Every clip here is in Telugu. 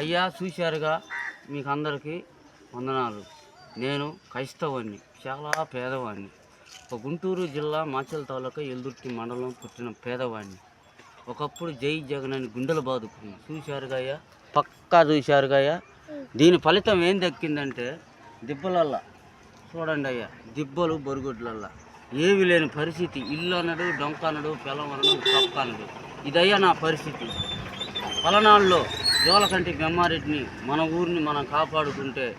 అయ్యా చూశారుగా మీకు అందరికీ వందనాలు. నేను క్రైస్తవాన్ని చాలా పేదవాడిని ఒక గుంటూరు జిల్లా మాచల్ తాలూకా ఎల్దుర్తి మండలం పుట్టిన పేదవాడిని ఒకప్పుడు జై జగన్ అని గుండెలు బాదుకుంది. చూశారుగాయ్యా పక్కా చూశారుగాయ్యా దీని ఫలితం ఏం దక్కిందంటే దిబ్బలల్లా. చూడండి అయ్యా దిబ్బలు బొరుగుడ్లల్లా. ఏవి లేని పరిస్థితి. ఇల్లు అనడు డొంక అనడు పొలం అనడు కప్ప అనడు ఇదయ్యా నా పరిస్థితి. పలనాడులో జోలకంటి బెమ్మారెడ్డిని మన ఊరిని మనం కాపాడుకుంటే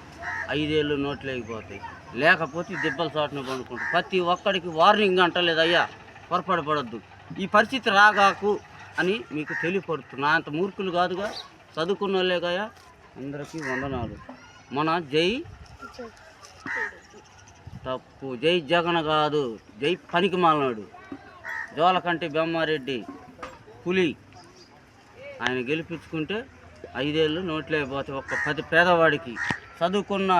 ఐదేళ్ళు నోట్లేకపోతాయి లేకపోతే దిబ్బల చాటున పండుకుంటాం ప్రతి ఒక్కడికి వార్నింగ్ అంటలేదయ్యా. పొరపాటు పడద్దు. ఈ పరిస్థితి రాగాకు అని మీకు తెలియపడుతున్నా. అంత మూర్ఖులు కాదుగా. చదువుకున్న వాళ్ళేగాయా అందరికీ వందనాలు. మన జై తప్పు. జై జగన్ కాదు. జై పనికి మాలనాడు జోలకంటి బెమ్మారెడ్డి పులి. ఆయన గెలిపించుకుంటే ఐదేళ్ళు నోట్లో అయిపోతే ఒక్క పది పేదవాడికి చదువుకున్న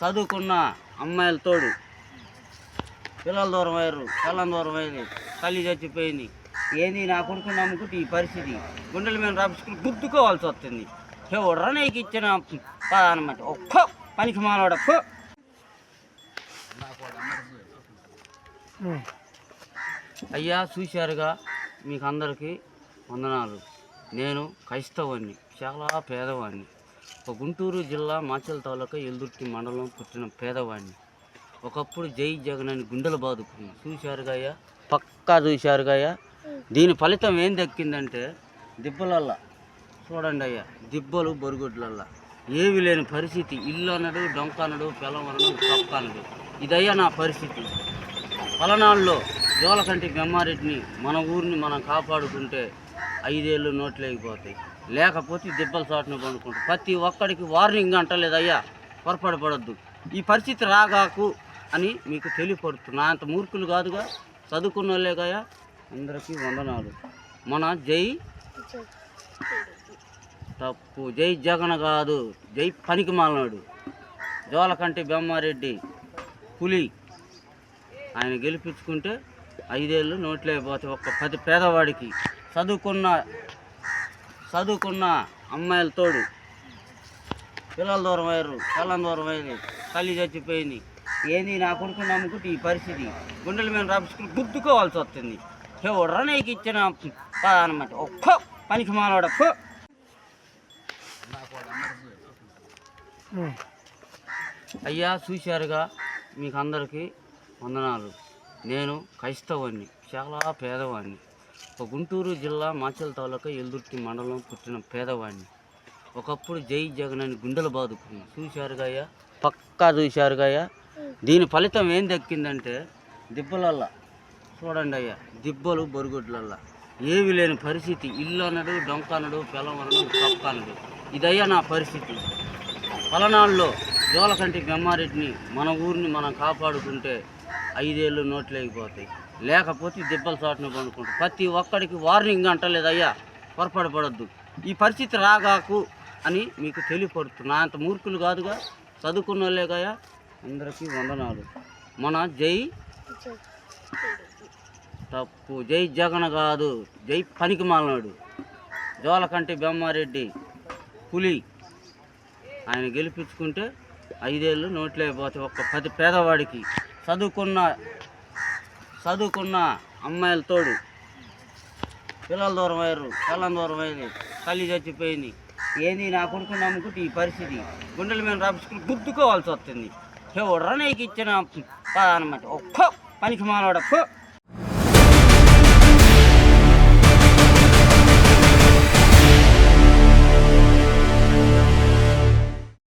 చదువుకున్న అమ్మాయిల తోడు పిల్లల దూరం అయ్యారు పిల్లల దూరం అయింది తల్లి చచ్చిపోయింది. ఏంది నా కొడుకు నమ్ముకుంటే ఈ పరిస్థితి? గుండెల మీద రాపించుకుని గుద్దుకోవాల్సి వస్తుంది. ఎవడరా నీకు ఇచ్చిన అనమాట ఒక్క పనికి మానవాడ అయ్యా చూశారుగా మీకు అందరికీ వందనాలు. నేను క్రైస్తవాన్ని చాలా పేదవాడిని ఒక గుంటూరు జిల్లా మాచల్ తాలూకా ఎల్దుర్తి మండలం పుట్టిన పేదవాడిని ఒకప్పుడు జై జగన్ అని గుండెలు బాదుకున్నాను చూశారుగాయ పక్కా చూశారుగాయ దీని ఫలితం ఏం దక్కిందంటే దిబ్బలల్లా. చూడండి అయ్యా దిబ్బలు బొరుగుడ్లల్లా. ఏవి లేని పరిస్థితి. ఇల్లు అనడు డొంక అనడు పొలం అనడు కప్ప అనడు ఇదయ్యా నా పరిస్థితి. పలనాడులో జోలకంటి బెమ్మారెడ్డిని మన ఊరిని మనం కాపాడుకుంటే ఐదేళ్ళు నోట్లేకపోతాయి లేకపోతే దిబ్బల చోటన పండుకుంటాం ప్రతి ఒక్కడికి వార్నింగ్ అంటలేదయ్యా పొరపాటు పడద్దు. ఈ పరిస్థితి రాగాకు అని మీకు తెలియపడుతున్నా. అంత మూర్ఖులు కాదుగా చదువుకున్న వాళ్ళేగాయా అందరికీ వందనాలు. మన జై తప్పు. జై జగన్ కాదు జై పనికి మాలనాడు జోలకంటి బెమ్మారెడ్డి పులి. ఆయన గెలిపించుకుంటే ఐదేళ్ళు నోట్లో అయిపోతే ఒక్క పది పేదవాడికి. చదువుకున్న చదువుకున్న అమ్మాయిల తోడు. పిల్లల దూరం అయ్యారు కళ్ళం దూరం అయ్యారు తల్లి చచ్చిపోయింది. ఏంది నా కొడుకు నమ్ముకుంటే ఈ పరిస్థితి? గుండెల మీద రాపించుకుని గుర్తుకోవాల్సి వస్తుంది. ఎవడరా నీకు ఇచ్చిన అనమాట ఒక్క పనికి మానవాడ అయ్యా చూశారుగా మీకు అందరికీ వందనాలు. నేను క్రైస్తవాన్ని చాలా పేదవాడిని ఒక గుంటూరు జిల్లా మాచల్ తాలూకా ఎల్దుర్తి మండలం పుట్టిన పేదవాడిని. ఒకప్పుడు జై జగన్ అని గుండెలు బాదుకుని చూశారుగాయ పక్కా చూశారుగాయ దీని ఫలితం ఏం దక్కిందంటే దిబ్బలల్లా. చూడండి అయ్యా దిబ్బలు బొరుగుడ్లల్లా. ఏవి లేని పరిస్థితి. ఇల్లు అనడు డొంక అనడు పొలం అనడు అనడు ఇదయ్యా నా పరిస్థితి. పలనాళ్ళలో జోలకంటి బెమ్మారెడ్డిని మన ఊరిని మనం కాపాడుకుంటే ఐదేళ్ళు నోట్లేకపోతాయి లేకపోతే దిబ్బల చోటన పండుకుంటాం ప్రతి ఒక్కడికి వార్నింగ్ అంటలేదయ్యా. పొరపాటు పడద్దు. ఈ పరిస్థితి రాగాకు అని మీకు తెలియపడుతున్నా. అంత మూర్ఖులు కాదుగా. చదువుకున్న వాళ్ళేగాయా అందరికీ వందనాలు. మన జై తప్పు. జై జగన్ కాదు. జై పనికి మాలనాడు. జోలకంటి బెమ్మారెడ్డి పులి. ఆయన గెలిపించుకుంటే ఐదేళ్ళు నోట్లో అయిపోతే ఒక్క పది పేదవాడికి చదువుకున్న చదువుకున్న అమ్మాయిల తోడు పిల్లల దూరం అయ్యారు కళ్ళం దూరం అయ్యింది తల్లి చచ్చిపోయింది. ఏంది నా కొడుకు నమ్ముకుంటే ఈ పరిస్థితి? గుండెల మీద రాపించుకుని గుద్దుకోవాల్సి వస్తుంది. ఎవడరా నీకు ఇచ్చిన అనమాట ఒక్క పనికి మానవాడ